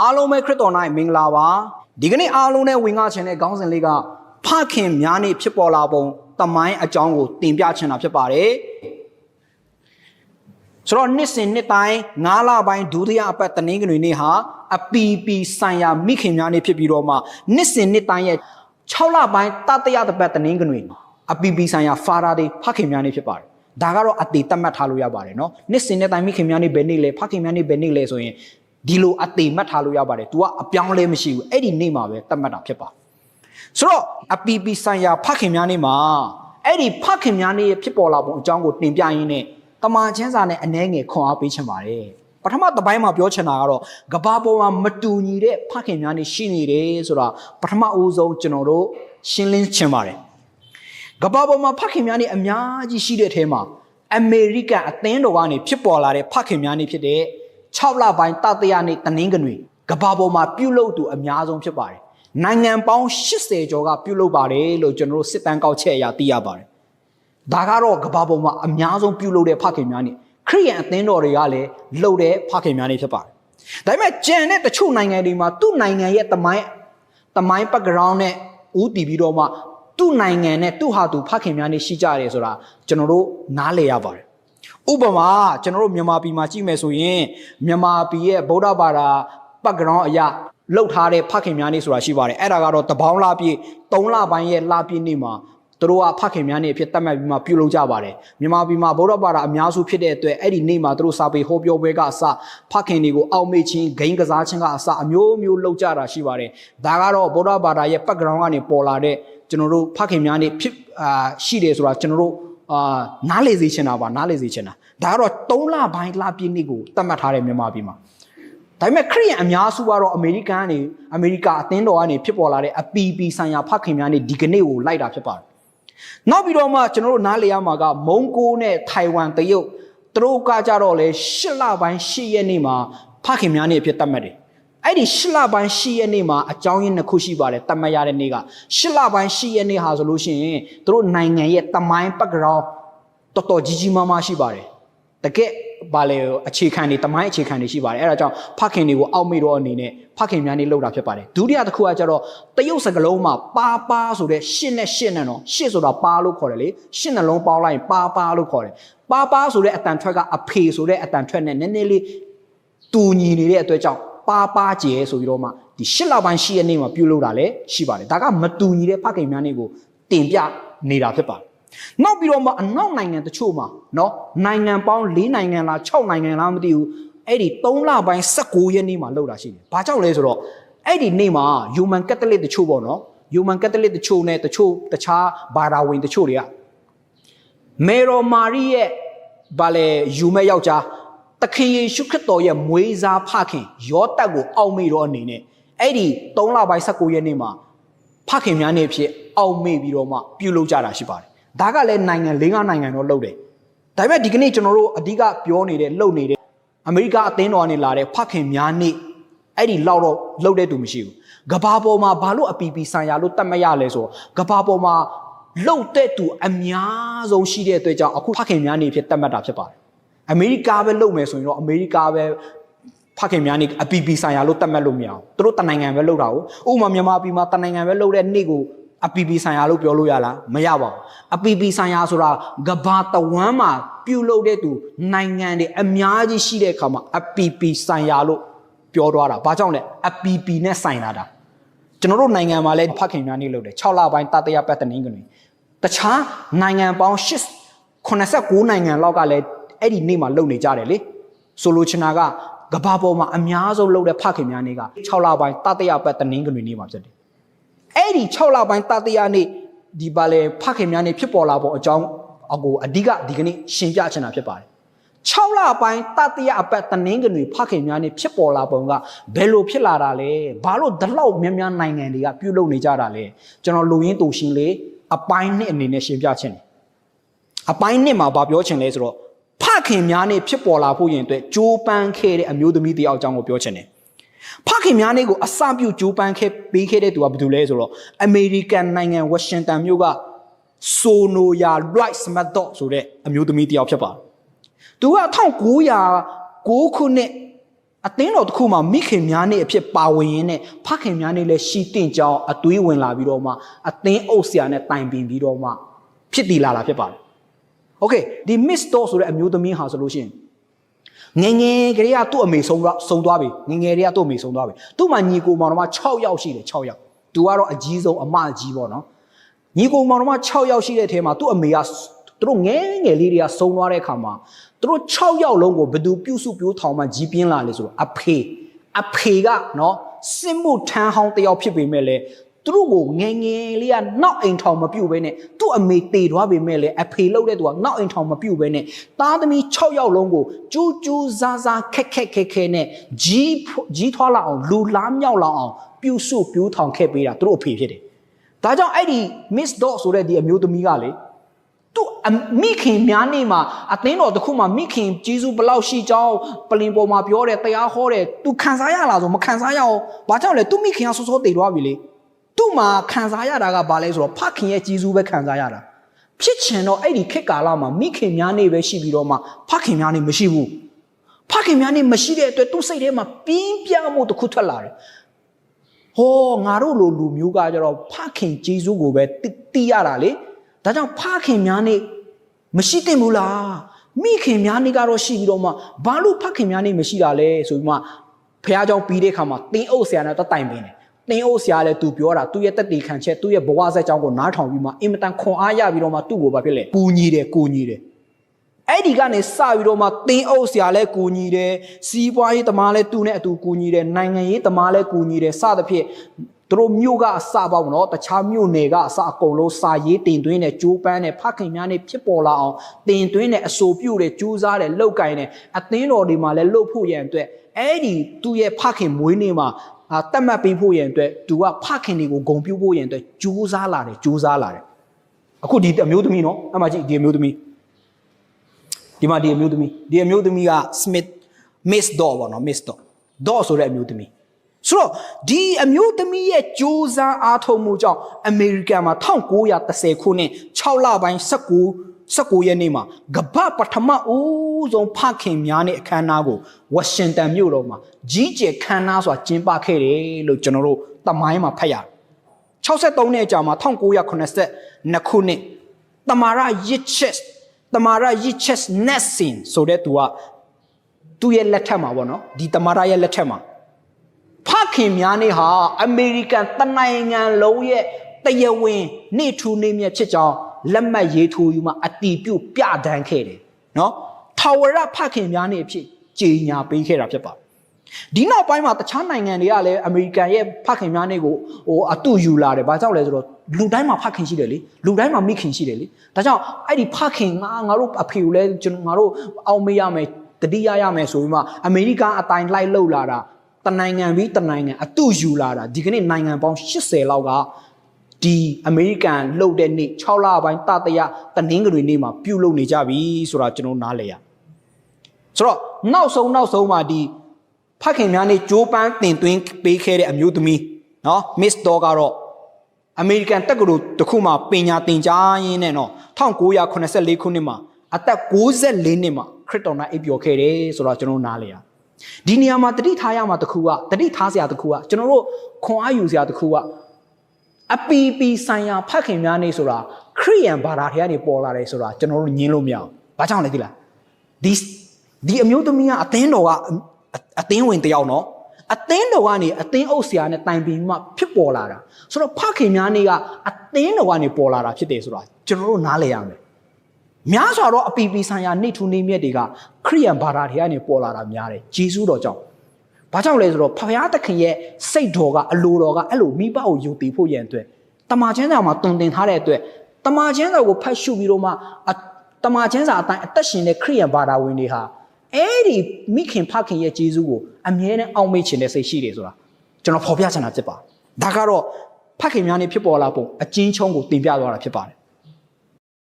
အားလုံးပဲခရစ်တော်၌မင်္ဂလာပါဒီကနေ့အားလုံးနဲ့ဝင်ငါချင်တဲ့ခေါင်းစဉ်လေးကဖခင်များနေ့ဖြစ်ပေါ်လာပုံတမိုင်းအကြောင်းကိုတင်ပြချင်တာဖြစ်ပါတယ်ဆိုတော့နှစ်စဉ်နှစ်တိုင်း9လပိုင်းဒုတိယအပတ်တနင်္ဂနွေနေ့ဟာအပီပီဆိုင်ရာမိခင်များနေ့ဖြစ်ပြီးတော့မှနှစ်စဉ်နှစ်တိုင်းရဲ့6လပိုင်းတတိယတစ်ပတ်တနင်္ဂနွေအပီပီဆိုင်ရာဖာရာဒေးဖခင်များနေ့ဖြစ်ပါတယ်ဒါကတော့အတေတတ်မှတ်ထားလို့ရပါတယ်เนาะနှစ်စဉ်နှစ်တိုင်းမိခင်များနေ့ဘယ်နေ့လဲဖခင်များနေ့ဘယ်နေ့လဲဆိုရင် ဒီလိုအတေမှတ်ထားလို့ရပါတယ် तू ကအပြောင်းလဲမရှိဘူးအဲ့ဒီနေ့မှာပဲတတ်မှတ်တာဖြစ်ပါဆိုတော့အပီပီဆိုင်ရာဖခင်များနေ့မှာအဲ့ဒီဖခင်များနေ့ရဲ့ဖြစ်ပေါ်လာပုံအကြောင်းကိုတင်ပြရင်းနဲ့တမန်ချင်းစာနဲ့အနှဲငယ်ခွန်အားပေးချင်ပါတယ်ပထမတစ်ပိုင်းမှာပြောချင်တာကတော့ကဘာပေါ်မှာမတူညီတဲ့ဖခင်များနေ့ရှိနေတယ်ဆိုတာပထမအဦးဆုံးကျွန်တော်တို့ရှင်းလင်းချင်ပါတယ်ကမ္ဘာပေါ်မှာဖခင်များနေအများကြီးရှိတဲ့အထဲမှာအမေရိကန်အသင်းတော်ကနေဖြစ်ပေါ်လာတဲ့ဖခင်များနေဖြစ်တဲ့ 6လပိုင်းတတရနေ့တနင်္ဂနွေကမ္ဘာပေါ်မှာပြုလုပ်သူအများဆုံးဖြစ်ပါတယ်။နိုင်ငံပေါင်း80ကျော်ကပြုလုပ်ပါတယ်လို့ကျွန်တော်တို့စစ်တမ်းကောက်ချက်အရသိရပါတယ်။ဒါကတော့ကမ္ဘာပေါ်မှာအများဆုံးပြုလုပ်တဲ့ဖခင်များနေခရိယန်အသင်းတော်တွေကလည်းလုပ်တဲ့ဖခင်များနေဖြစ်ပါတယ်။ဒါပေမဲ့ကြံတဲ့တချို့နိုင်ငံတွေမှာသူ့နိုင်ငံရဲ့တမိုင်းတမိုင်း background နဲ့ဦးတည်ပြီးတော့မှသူ့နိုင်ငံနဲ့သူ့ဟာသူဖခင်များနေရှိကြတယ်ဆိုတာကျွန်တော်တို့နားလည်ရပါတယ် ဥပမာကျွန်တော်တို့မြန်မာပြည်မှာကြည့်မယ်ဆိုရင်မြန်မာပြည်ရဲ့ဗုဒ္ဓဘာသာ background အရာလောက်ထားတဲ့ဖခင်များနေဆိုတာရှိပါတယ်အဲ့ဒါကတော့တပေါင်းလပြည့်၃လပိုင်းရဲ့လပြည့်နေ့မှာသူတို့ကဖခင်များနေအဖြစ်သတ်မှတ်ပြီးမှပြုလုပ်ကြပါတယ်မြန်မာပြည်မှာဗုဒ္ဓဘာသာအများစုဖြစ်တဲ့အတွက်အဲ့ဒီနေ့မှာသူတို့စာပေဟောပြောပွဲကအစဖခင်တွေကိုအောက်မေ့ခြင်းဂိမ်းကစားခြင်းကအစအမျိုးမျိုးလုပ်ကြတာရှိပါတယ်ဒါကတော့ဗုဒ္ဓဘာသာရဲ့ background ကနေပေါ်လာတဲ့ကျွန်တော်တို့ဖခင်များနေဖြစ်အာရှိတယ်ဆိုတာကျွန်တော်တို့ အာနားလေစေချင်တာပါနားလေစေချင်တာဒါကတော့3လပိုင်းလပြည့်နေ့ကိုသတ်မှတ်ထားတဲ့မြန်မာပြည်မှာဒါပေမဲ့ခရိယန်အများစုကတော့အမေရိကန်ကနေအမေရိကအသင်းတော်ကနေဖြစ်ပေါ်လာတဲ့အပီပီဆိုင်ရာဖခင်များနေဒီကနေ့ကိုလိုက်တာဖြစ်ပါတယ်နောက်ပြီးတော့မှကျွန်တော်တို့နားလေရမှာကမုံကိုနဲ့ထိုင်ဝမ်တရုတ်သူတို့ကကြတော့လေ8လပိုင်း10ရက်နေ့မှာဖခင်များနေအဖြစ်သတ်မှတ်တယ် အဲ့ဒီ၈လပိုင်း၈ရက်နေ့မှာအကြောင်းရင်းတစ်ခုရှိပါတယ်တတ်မှတ်ရတဲ့နေ့က၈လပိုင်း၈ရက်နေ့ဟာဆိုလို့ရှိရင်တို့နိုင်ငံရဲ့တမိုင်း background တော်တော်ကြီးကြီးမားမားရှိပါတယ်တကယ်ဘာလဲအခြေခံတွေတမိုင်းအခြေခံတွေရှိပါတယ်အဲ့ဒါကြောင့်ဖခင်တွေကိုအောက်မေ့တော့အနေနဲ့ဖခင်များနေလောက်တာဖြစ်ပါတယ်ဒုတိယတစ်ခုကကျတော့တရုတ်စကလုံးမှာပါပါဆိုတဲ့ရှစ်နဲ့ရှစ်နဲ့နော်ရှစ်ဆိုတာပါလို့ခေါ်တယ်လေရှစ်နှလုံးပေါင်းလိုက်ရင်ပါပါလို့ခေါ်တယ်ပါပါဆိုတဲ့အတန်ထွက်ကအဖေဆိုတဲ့အတန်ထွက်နဲ့နည်းနည်းလေးတူညီနေတဲ့အတွက်ကြောင့် ပါပါကျဲဆိုပြီးတော့မှဒီရှစ်လပိုင်းရှိရနေ့မှာပြုလုပ်တာလည်းရှိပါတယ်ဒါကမတူညီတဲ့ဖခင်များနေကိုတင်ပြနေတာဖြစ်ပါတယ်နောက်ပြီးတော့မှအနောက်နိုင်ငံတချို့မှာเนาะနိုင်ငံပေါင်း၄နိုင်ငံလား6နိုင်ငံလားမသိဘူးအဲ့ဒီ3လပိုင်း19ရက်နေ့မှာလုပ်တာရှိတယ်။ဘာကြောင့်လဲဆိုတော့အဲ့ဒီနေ့မှာ Human Catholic တချို့ပေါ့နော် Human Catholic တချို့နဲ့တချို့တခြားဘာသာဝင်တချို့တွေကမေရိုမာရီရဲ့ဗာလေယူမဲ့ယောက်ျား သခင်ယေရှုခရစ်တော်ရဲ့မွေးစားဖခင်ယောတက်ကိုအောက်မေ့တော့အနေနဲ့အဲ့ဒီ3လပိုင်း19ရက်နေ့မှာဖခင်များနေဖြစ်အောက်မေ့ပြီးတော့မှပြုလုပ်ကြတာရှိပါတယ်။ဒါကလည်းနိုင်ငံ၄၅နိုင်ငံတော့လုပ်တယ်။ဒါပေမဲ့ဒီကနေ့ကျွန်တော်တို့အဓိကပြောနေတဲ့လုပ်နေတဲ့အမေရိကအသင်းတော်ကနေလာတဲ့ဖခင်များနေအဲ့ဒီလောက်တော့လုပ်တဲ့သူမရှိဘူး။ကဘာပေါ်မှာဘာလို့အပီပီဆန်ရလို့တတ်မရလဲဆိုတော့ကဘာပေါ်မှာလှုပ်တဲ့သူအများဆုံးရှိတဲ့အတွက်ကြောင့်အခုဖခင်များနေဖြစ်တတ်မှတ်တာဖြစ်ပါတယ်။ အမေရိကပဲလုပ်မယ်ဆိုရင်တော့အမေရိကပဲဖခင်များနေအပီပီဆိုင်ရာလို့တတ်မှတ်လို့မရအောင်သူတို့တနိုင်ငံပဲလုပ်တာကိုဥပမာမြန်မာပြည်မှာတနိုင်ငံပဲလုပ်တဲ့နေ့ကိုအပီပီဆိုင်ရာလို့ပြောလို့ရလားမရပါဘူးအပီပီဆိုင်ရာဆိုတာကဘာတဝမ်းမှာပြုလုပ်တဲ့သူနိုင်ငံတွေအများကြီးရှိတဲ့အခါမှာအပီပီဆိုင်ရာလို့ပြောသွားတာဘာကြောင့်လဲအပီပီနဲ့ဆိုင်လာတာကျွန်တော်တို့နိုင်ငံမှာလည်းဖခင်များနေလုပ်တယ်6လပိုင်းတတရပတ်တနင်္ဂနွေတခြားနိုင်ငံပေါင်း8 89နိုင်ငံလောက်ကလည်း အဲ့ဒီနေ့မှာလုပ်နေကြတယ်လေဆိုလိုချင်တာကကဘာပေါ်မှာအများဆုံးလုပ်တဲ့ဖခင်များနေက6လပိုင်းတတရပတ်တနင်္ဂနွေနေ့မှာဖြစ်တယ်အဲ့ဒီ6လပိုင်းတတရနေ့ဒီပါလေဖခင်များနေဖြစ်ပေါ်လာပေါ်အကြောင်းအကိုအဓိကဒီကနေ့ရှင်းပြချင်တာဖြစ်ပါတယ်6လပိုင်းတတရအပတ်တနင်္ဂနွေဖခင်များနေဖြစ်ပေါ်လာပုံကဘယ်လိုဖြစ်လာတာလဲဘာလို့ဒီလောက်များများနိုင်ငံတွေကပြုလုပ်နေကြတာလဲကျွန်တော်လူရင်းတူရှင်လေးအပိုင်းနှစ်အနေနဲ့ရှင်းပြချင်တယ်အပိုင်းနှစ်မှာဗာပြောချင်လဲဆိုတော့ ဖခင်များနေဖြစ်ပေါ်လာဖို့ရင်အတွက်ကြိုးပမ်းခဲ့တဲ့အမျိုးသမီးတယောက်အကြောင်းကိုပြောချင်တယ်ဖခင်များနေကိုအစပြုကြိုးပမ်းခဲ့ပေးခဲ့တဲ့သူကဘယ်သူလဲဆိုတော့အမေရိကန်နိုင်ငံဝါရှင်တန်မြို့ကဆိုနိုယာလွိုက်စမတ်တော့ဆိုတဲ့အမျိုးသမီးတယောက်ဖြစ်ပါတယ်။သူက1909ခုနှစ်အသင်းတော်တစ်ခုမှာမိခင်များနဲ့အဖြစ်ပါဝင်ရင်းနဲ့ဖခင်များနဲ့လည်းရှိတင့်ကြောင်းအသွေးဝင်လာပြီးတော့မှအသင်းအုပ်ဆရာနဲ့တိုင်ပင်ပြီးတော့မှဖြစ်တည်လာတာဖြစ်ပါတယ်။ Okay ဒီ Miss Dot ဆိုတဲ့အမျိုးသမီးဟာဆိုလို့ရှိရင်ငယ်ငယ်ကလေးကသူ့အမေဆုံးသွားဆုံးသွားပြီငယ်ငယ်လေးကသူ့အမေဆုံးသွားပြီသူ့မှာညီကိုမောင်တော်မ6ယောက်ရှိတယ်6ယောက်သူကတော့အကြီးဆုံးအမအကြီးပေါ့နော်ညီကိုမောင်တော်မ6ယောက်ရှိတဲ့အထဲမှာသူ့အမေကသူတို့ငယ်ငယ်လေးတွေကဆုံးသွားတဲ့အခါမှာသူတို့6ယောက်လုံးကိုဘယ်သူပြုစုပြိုးထောင်မှကြီးပြင်းလာလဲဆိုတော့အဖေအဖေကနော်စစ်မှုထမ်းဟောင်းတယောက်ဖြစ်ပေမဲ့လေ သူတို့ကိုငယ်ငယ်လေးကနောက်အိမ်ထောင်မပြုတ်ဘဲနဲ့သူ့အမေတေသွားပေမဲ့လေအဖေလှုပ်တဲ့သူကနောက်အိမ်ထောင်မပြုတ်ဘဲနဲ့သားသမီး6ယောက်လုံးကိုကျူးကျူးဇာဇာခက်ခက်ခဲခဲနဲ့ကြီးကြီးထွားလာအောင်လူလားမြောက်လာအောင်ပြုစုပြိုးထောင်ခဲ့ပေးတာသူတို့အဖေဖြစ်တယ်။ဒါကြောင့်အဲ့ဒီ Miss Dot ဆိုတဲ့ဒီအမျိုးသမီးကလေသူအမိခင်များနေမှာအသင်းတော်တစ်ခုမှာမိခင်ဂျေဇုဘလောက်ရှိကြောင်းပလင်ပေါ်မှာပြောတယ်တရားဟောတယ် तू ခံစားရလားဆိုမခံစားရအောင်ဘာကြောင့်လဲ तू မိခင်ကစောစောတည်သွားပြီလေသူ့ မှာခံစားရတာကဘာလဲဆိုတော့ဖခင်ရဲ့ဂျေဇုပဲခံစားရတာဖြစ်ချင်တော့အဲ့ဒီခေတ်ကာလမှာမိခင်များနေပဲရှိပြီးတော့မှဖခင်များနေမရှိဘူးဖခင်များနေမရှိတဲ့အတွက်သူ့စိတ်ထဲမှာပြင်းပြမှုတစ်ခုထွက်လာတယ်ဟောငါတို့လိုလူမျိုးကကြတော့ဖခင်ဂျေဇုကိုပဲသိရတာလေဒါကြောင့်ဖခင်များနေမရှိသင့်ဘူးလားမိခင်များနေကတော့ရှိပြီးတော့မှဘာလို့ဖခင်များနေမရှိတာလဲဆိုပြီးမှဖះเจ้าပြီးတဲ့ခါမှာတင်းအုပ်ဆရာနဲ့တတိုင်ပင်တယ် တင်းအုပ်ဆရာလည်းသူပြောတာသူ့ရဲ့တက်တီခံချက်သူ့ရဲ့ဘဝဆက်ကြောင်းကိုနားထောင်ပြီးမှအင်မတန်ခွန်အားရပြီးတော့မှသူ့ကိုဘာဖြစ်လဲပူညီတယ်ကိုညီတယ်အဲ့ဒီကနေစပြီးတော့မှတင်းအုပ်ဆရာလည်းကိုညီတယ်စီးပွားရေးတမားလည်းသူ့နဲ့အတူကိုညီတယ်နိုင်ငံရေးတမားလည်းကိုညီတယ်စသဖြင့်သူတို့မြို့ကအစပေါ့နော်တခြားမြို့နယ်ကအစအကုန်လုံးစာရေးတင်သွင်းတဲ့ကျိုးပန်းတဲ့ဖခင်များနဲ့ဖြစ်ပေါ်လာအောင်တင်သွင်းတဲ့အဆိုပြုတဲ့ကျိုးစားတဲ့လောက်ကင်တဲ့အသင်းတော်တွေမှာလည်းလှုပ်ဖို့ရန်အတွက်အဲ့ဒီသူ့ရဲ့ဖခင်မွေးနေ့မှာ အာတတ်မှတ်ပေးဖို့ရန်အတွက်သူကဖခင်တွေကိုဂုံပြုဖို့ရန်အတွက်ကြိုးစားလာတယ်ကြိုးစားလာတယ်အခုဒီအမျိုးသမီးနော်အမှကြည့်ဒီအမျိုးသမီးဒီမှာဒီအမျိုးသမီးဒီအမျိုးသမီးက Smith Miss Dot ပေါ့နော် Miss Dot Dot ဆိုတဲ့အမျိုးသမီးဆိုတော့ဒီအမျိုးသမီးရဲ့ကြိုးစားအားထုတ်မှုကြောင့်အမေရိကန်မှာ1930ခုနှစ်6လပိုင်း19 19ရက်နေ့မှာကမ္ဘာပထမဦးဆုံးဖခင်များနဲ့အခမ်းအနားကိုဝါရှင်တန်မြို့တော်မှာကြီးကျယ်ခမ်းနားစွာကျင်းပခဲ့တယ်လို့ကျွန်တော်တို့တမိုင်းမှာဖတ်ရတယ်63နှစ်အကြာမှာ1982ခုနှစ်တမာရယစ်ချက်တမာရယစ်ချက်နက်ဆင်ဆိုတဲ့သူကသူ့ရဲ့လက်ထက်မှာပေါ့နော်ဒီတမာရရဲ့လက်ထက်မှာဖခင်များနေဟာအမေရိကန်တနိုင်ငံလုံးရဲ့တရားဝင် နေထူနေမြတ်ဖြစ်ကြောင်း လက်မှတ်ရေးထိုးယူမှအတီးပြုတ်ပြဒန်းခဲ့တယ်နော်ထာဝရဖခင်များနေအဖြစ်ကြေညာပေးခဲ့တာဖြစ်ပါတယ်ဒီနောက်ပိုင်းမှာတခြားနိုင်ငံတွေကလည်းအမေရိကန်ရဲ့ဖခင်များနေကိုဟိုအတူယူလာတယ်ဘာကြောင့်လဲဆိုတော့လူတိုင်းမှာဖခင်ရှိတယ်လေလူတိုင်းမှာမိခင်ရှိတယ်လေဒါကြောင့်အဲ့ဒီဖခင်ငါငါတို့အဖေကိုလည်းကျွန်တော်ငါတို့အောင်မေးရမယ်တတိယရမယ်ဆိုပြီးမှအမေရိကန်အတိုင်းလိုက်လှုပ်လာတာတနိုင်ငံပြီးတနိုင်ငံအတူယူလာတာဒီကနေ့နိုင်ငံပေါင်း80လောက်က ဒီအမေရိကန်လှုပ်တဲ့နေ့6လပိုင်းတတရတနင်္ဂနွေနေ့မှာပြုတ်လုပ်နေကြပြီဆိုတာကျွန်တော်နားလည်ရဆိုတော့နောက်ဆုံးနောက်ဆုံးမှာဒီဖခင်များနေ့ဂျိုးပန်းတင်သွင်းပေးခဲ့တဲ့အမျိုးသမီးနော်မစ်ဒေါ်ကတော့အမေရိကန်တက္ကသိုလ်တစ်ခုမှာပညာသင်ကြားရင်းနဲ့နော်1984ခုနှစ်မှာအသက်64နှစ်မှာခရစ်တော်နဲ့အိပ်ပျော်ခဲ့တယ်ဆိုတော့ကျွန်တော်နားလည်ရဒီနေရာမှာတတိထားရမှာတခုကတတိထားစရာတခုကကျွန်တော်တို့ခွန်အားယူစရာတခုက အပီပီဆိုင်ရာဖခင်များနေဆိုတာခရိယန်ဘာသာထဲကနေပေါ်လာတယ်ဆိုတာကျွန်တော်တို့ညင်းလို့မရအောင်။ဘာကြောင့်လဲသိလား။ဒီဒီအမျိုးသမီးကအသင်းတော်ကအသင်းဝင်တယောက်နော်။အသင်းတော်ကနေအသင်းအုပ်ဆရာနဲ့တိုင်ပင်မှဖြစ်ပေါ်လာတာ။ဆိုတော့ဖခင်များနေကအသင်းတော်ကနေပေါ်လာတာဖြစ်တယ်ဆိုတာကျွန်တော်တို့နားလည်ရမယ်။များစွာတော့အပီပီဆိုင်ရာနေထူနေမြက်တွေကခရိယန်ဘာသာထဲကနေပေါ်လာတာများတယ်။ဂျေဇုတော်ကြောင့် ဘာကြောင့်လဲဆိုတော့ဖခင်သခင်ရဲ့စိတ်တော်ကအလိုတော်ကအဲ့လိုမိဘကိုယုံတည်ဖို့ရန်အတွက်တမန်ကျမ်းစာမှာတုံတင်ထားတဲ့အတွက်တမန်ကျမ်းစာကိုဖတ်ရှုပြီးတော့မှတမန်ကျမ်းစာအတိုင်းအသက်ရှင်တဲ့ခရိယန်ဘာသာဝင်တွေဟာအဲ့ဒီမိခင်ဖခင်ရဲ့ဂျေဇုကိုအမြဲတမ်းအောက်မေ့ခြင်းနဲ့စိတ်ရှိတယ်ဆိုတာကျွန်တော်ဖော်ပြချင်တာဖြစ်ပါဒါကတော့ဖခင်များနေဖြစ်ပေါ်လာပုံအချင်းချုံးကိုတင်ပြသွားတာဖြစ်ပါတယ်